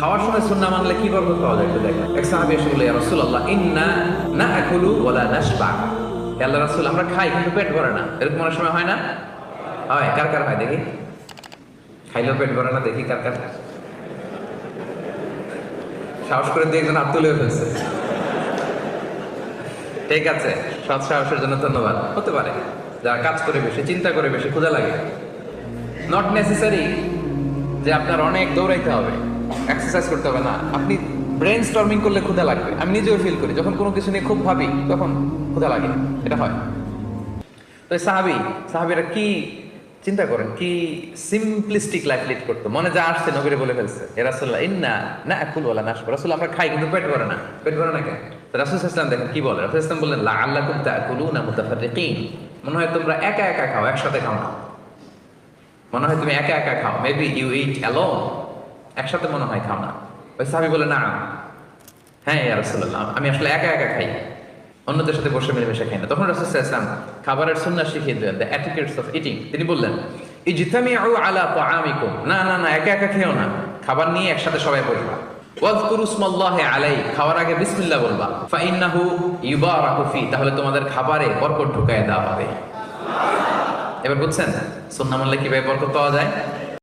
খাওয়ার সময় সুন্না মানলে কি বরকত পাওয়া যায় একটু দেখেন। এক সাহাবী এসে বলে রাসূলুল্লাহ, ইন্না নাআকুলু ওয়ালা নাশবা। রাসূল, আমরা খাই, কিন্তু পেট ভরে না। এরকম অনেক সময় হয় না? হয়, কার কার হয় দেখি? পেট ভরে না, দেখি কার কার সাহস করে দিয়ে একজন হাত তুলে ফেলছে। ঠিক আছে, সৎ সাহসের জন্য ধন্যবাদ। হতে পারে, যারা কাজ করে বেশি, চিন্তা করে বেশি, ক্ষুধা লাগে। নট নেসেসারি যে আপনার অনেক দৌড়াইতে হবে। এক্সারসাইজ করতে হবে না। আপনি ব্রেন স্টর্মিং করলে ক্ষুধা লাগবে। আমি নিজেও ফিল করি, যখন কোনো কিছু নিয়ে খুব ভাবি, তখন ক্ষুধা লাগে এটা হয়। তো সাহাবি, সাহাবিরা কি চিন্তা করেন? কি সিম্পলিস্টিক লাইফ লিড করতো? মনে যা আসছে নবীরে বলে ফেলছে, এ রাসুল্লাহ ইন্না না একুল বলা নাশ রাসুল আমরা খাই, কিন্তু পেট ভরে না। পেট ভরে না কেন? রাসুল ইসলাম দেখেন, কি বলে? রাসুল ইসলাম বললেন লা আল্লাহ কুম তাকুলু না মুতাফারিকিন মনে হয় তোমরা একা একা খাও, একসাথে খাও না। মনে হয় তুমি একা একা খাও। মেবি ইউ ইট অ্যালোন একসাথে মনে হয় খাও না। ওই সাহাবি বলে না হ্যাঁ রাসূলুল্লাহ, আমি আসলে একা একা খাই। অন্যদের সাথে বসে মিলেমিশে খাই না। তখন রাসূল খাবারের সুন্নাহ শিখিয়ে দিলেন দ্য এটিকেটস অফ ইটিং তিনি বললেন আলা তাআমিকুম। না না না, একা একা না। খাবার নিয়ে একসাথে সবাই বসবা। খাওয়ার আগে বিসমিল্লাহ বলবা। তাহলে তোমাদের খাবারে বরকত ঢুকায় দেওয়া হবে। এবার বুঝছেন? মানলে কীভাবে বরকত পাওয়া যায়?